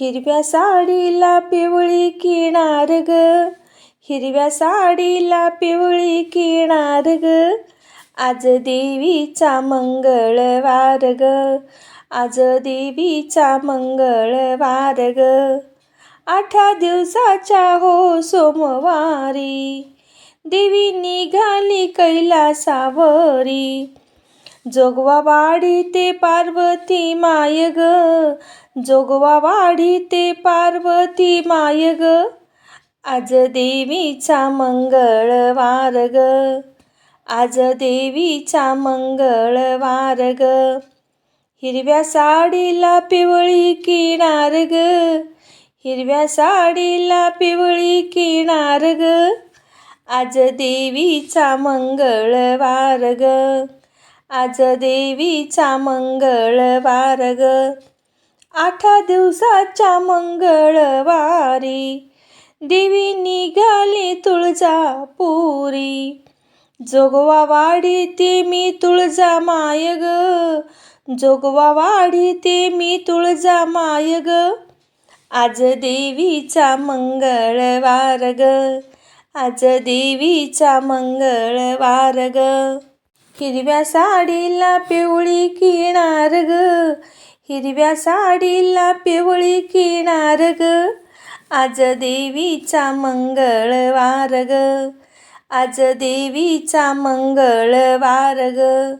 हिरव्या साडीला पिवळी किनार ग. हिरव्या साडीला पिवळी किनार ग. आज देवीचा मंगळवार ग. आज देवीचा मंगळवार ग. आठा दिवसाच्या हो सोमवारी. देवी निघाली कैलासावरी. जोगवा वाडी ते पार्वती माय ग. जोगवा वाडी ते पार्वती माय ग आज देवीचा मंगळवार ग. आज देवीचा मंगळवार ग. हिरव्या साडीला पिवळी किनार ग. हिरव्या साडीला पिवळी किनार ग. आज देवीचा मंगळवार ग. आज देवीचा मंगळवार ग. आठ दिवसाच्या मंगळवारी देवी निघाली तुळजापुरी. जोगवा वाढी ते मी तुळजा माय ग जोगवा वाढी ते मी तुळजा माय ग आज देवीचा मंगळवार ग आज देवीचा मंगळवार ग हिरव्या साडीला पिवळी किनार ग हिरव्या साडीला पिवळी किनार ग. आज देवीचा मंगळवार ग. आज देवीचा मंगळवार ग.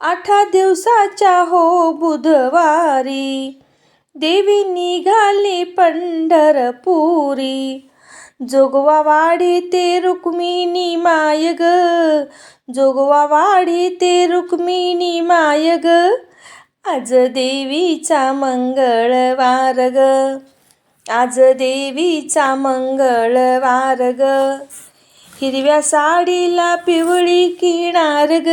आठा दिवसाच्या हो बुधवारी. देवी निघाली पंढरपुरी. जोगवा वाढी ते रुक्मिणी माय ग. जोगवा वाढी ते रुक्मिणी माय ग. आज देवीचा मंगळवार ग. आज देवीचा मंगळवार ग. हिरव्या साडीला पिवळी किणार ग.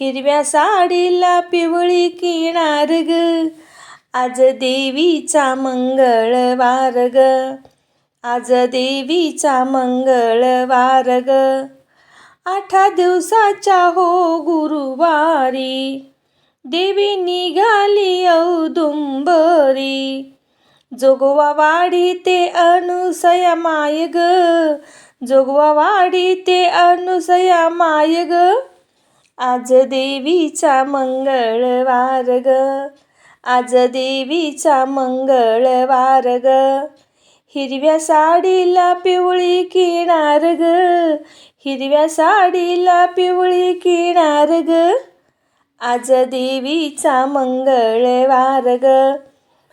हिरव्या साडीला पिवळी किणार ग. आज देवीचा मंगळवार ग. आज देवीचा मंगळवार ग. आठा दिवसाच्या हो गुरुवारी. देवी निघाली औदुंबरी जोगवा वाडी ते अनुसया माय ग जोगवा वाडी ते अनुसया माय ग आज देवीचा मंगळवार ग आज देवीचा मंगळवार ग हिरव्या साडीला पिवळी किणार ग हिरव्या साडीला पिवळी किणार ग आज देवीचा मंगळवार ग.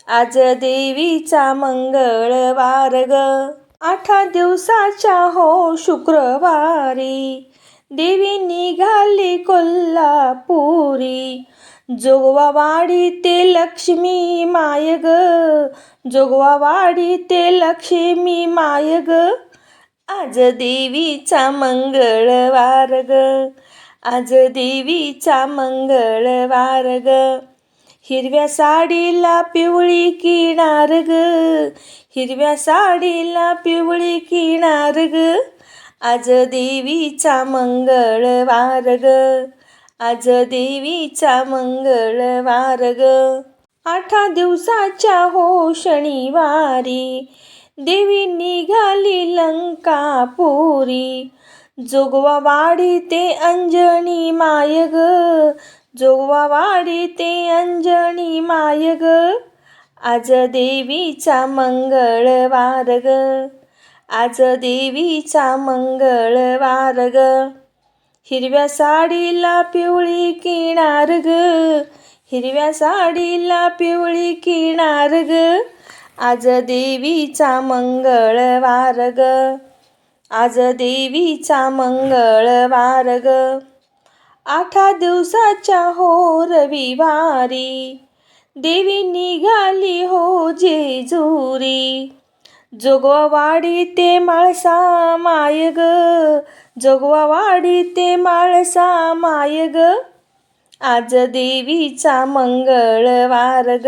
आज देवीचा मंगळवार ग. आठा दिवसाच्या हो शुक्रवारी देवी निघाली कोल्हापुरी. जोगवा वाडी ते लक्ष्मी माय ग. जोगवा वाडी ते लक्ष्मी माय ग. आज देवीचा मंगळवार ग. आज देवीचा मंगळवार ग. हिरव्या साडीला पिवळी किनार ग. हिरव्या साडीला पिवळी किनार ग. आज देवीचा मंगळवार ग. आज देवीचा मंगळवार ग. आठा दिवसाच्या हो शनिवारी देवी निघाली लंकापुरी जोगवा वाडी ते अंजनी माय ग जोगवा वाडी ते अंजनी माय ग आज देवीचा मंगळवार ग आज देवीचा मंगळवार ग हिरव्या साडीला पिवळी किणार ग हिरव्या साडीला पिवळी किणार ग आज देवीचा मंगळवार ग आज देवीचा मंगळवार ग. आठा दिवसाच्या हो रविवारी देवी निघाली हो जेजुरी. जोगवा ते माळसा माय ग. जोगवावाडी ते माळसा माय ग. आज देवीचा मंगळवार ग.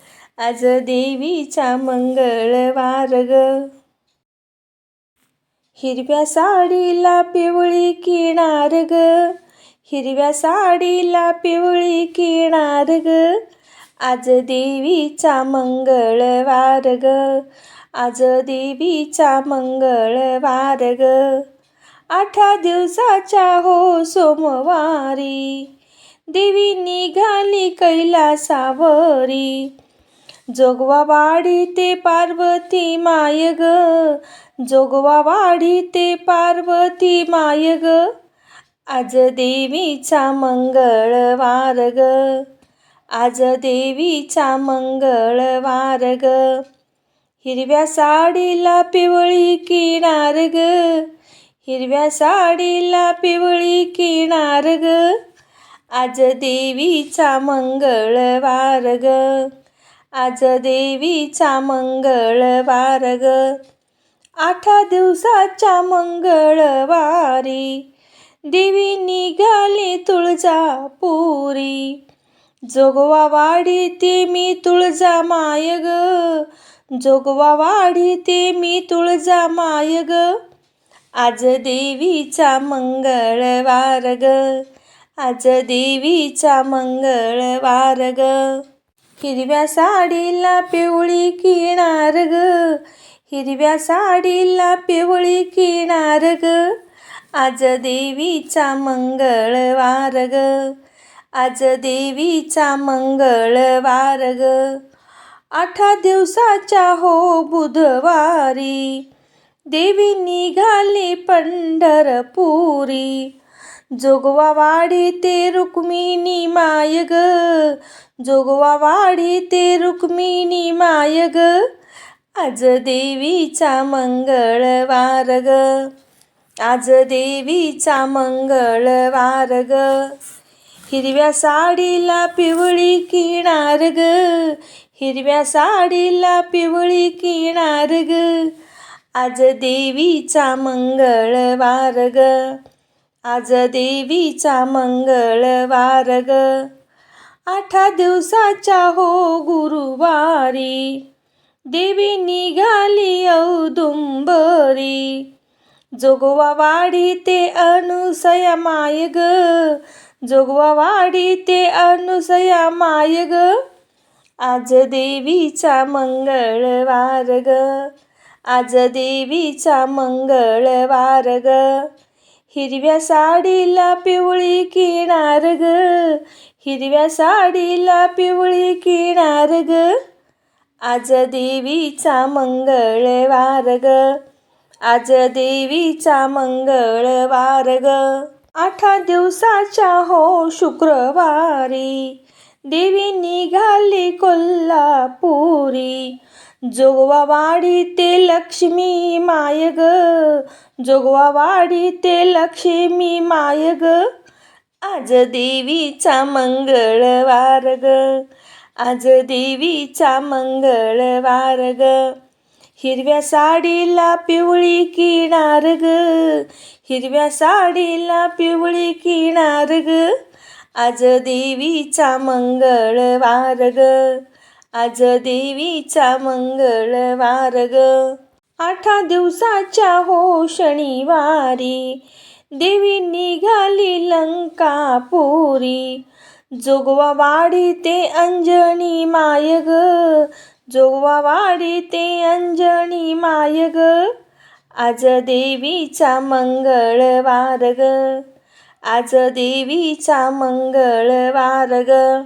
आज देवीचा मंगळवार ग. हिरव्या साडीला पिवळी किणार ग. हिरव्या साडीला पिवळी किणार ग. आज देवीचा मंगळवार ग. आज देवीचा मंगळवार ग. आठा दिवसाच्या हो सोमवारी. देवी निघाली कैलासावरी. जोगवा वाडी ते पार्वती माय ग. जोगवा वाडी ते पार्वती माय ग. आज देवीचा मंगळवार ग. आज देवीचा मंगळवार ग. हिरव्या साडीला पिवळी किनार ग. हिरव्या साडीला पिवळी किनार ग. आज देवीचा मंगळवार ग. आज देवीचा मंगळवार ग. आठा दिवसाच्या मंगळवारी देवी निघाली तुळजापुरी. जोगवा वाढी ते मी तुळजा माय ग. जोगवा वाढी ते मी तुळजा माय ग. आज देवीचा मंगळवार ग. आज देवीचा मंगळवार ग. हिरव्या साडीला पिवळी किनार ग. हिरव्या साडीला पिवळी किनार ग. आज देवीचा मंगळवार ग. आज देवीचा मंगळवार ग. आठा दिवसाच्या हो बुधवारी. देवी निघाली पंढरपुरी. जोगवा वाडी ते रुक्मिणी माय ग जोगवा वाडी ते रुक्मिणी माय ग आज देवीचा मंगळवार ग आज देवीचा मंगळवार ग हिरव्या साडीला पिवळी किणार ग हिरव्या साडीला पिवळी किणार ग आज देवीचा मंगळवार ग आज देवीचा मंगळवार ग. आठा दिवसाच्या हो गुरुवारी. देवी निघाली औदुंबरी. जोगवा वाडी ते अनुसया माय ग. जोगवा वाडी ते अनुसया माय ग. आज देवीचा मंगळवार ग. आज देवीचा मंगळवार ग. हिरव्या साडीला पिवळी किनार ग. हिरव्या साडीला पिवळी किनार ग. आज देवीचा मंगळवार ग. आज देवीचा मंगळवार ग. आठा दिवसाच्या हो शुक्रवारी देवी निघाली कोल्हापुरी. जोगवा वाडी ते लक्ष्मी माय ग. जोगवा वाडी ते लक्ष्मी माय ग. आज देवीचा मंगळवार ग. आज देवीचा मंगळवार ग. हिरव्या साडीला पिवळी किनार ग. हिरव्या साडीला पिवळी किनार ग. आज देवीचा मंगळवार ग. आज देवीचा मंगळवार ग. आठा दिवसाच्या हो शनिवारी देवी निघाली लंकापुरी. जोगवा वाडी ते अंजनी माय ग. जोगवा वाडी ते अंजनी माय ग. आज देवीचा मंगळवार ग. आज देवीचा मंगळवार ग.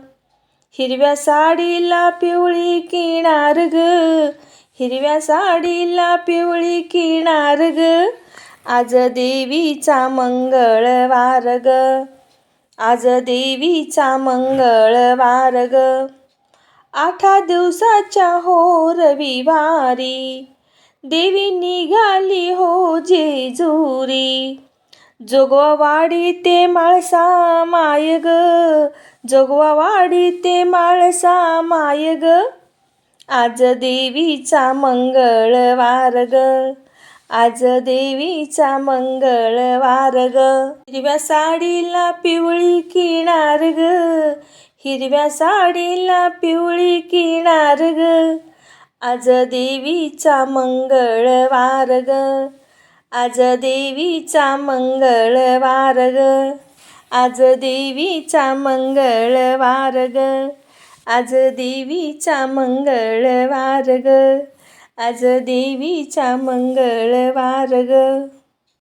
हिरव्या साडीला पिवळी किणार ग. हिरव्या साडीला पिवळी किणार ग. आज देवीचा मंगळवार ग. आज देवीचा मंगळवार ग. आठा दिवसाच्या हो रविवारी. देवी निघाली हो जेजुरी. जोगवा ते माळसा माय ग. जोगवा वाडी ते माळसा माय ग. आज देवीचा मंगळवार ग. आज देवीचा मंगळवार ग. हिरव्या साडीला पिवळी किनार ग. हिरव्या साडीला पिवळी किनार ग. आज देवीचा मंगळवार ग. आज देवीचा मंगळवार ग. आज देवीचा मंगळवार ग. आज देवीचा मंगळवार ग. आज देवीचा मंगळवार ग.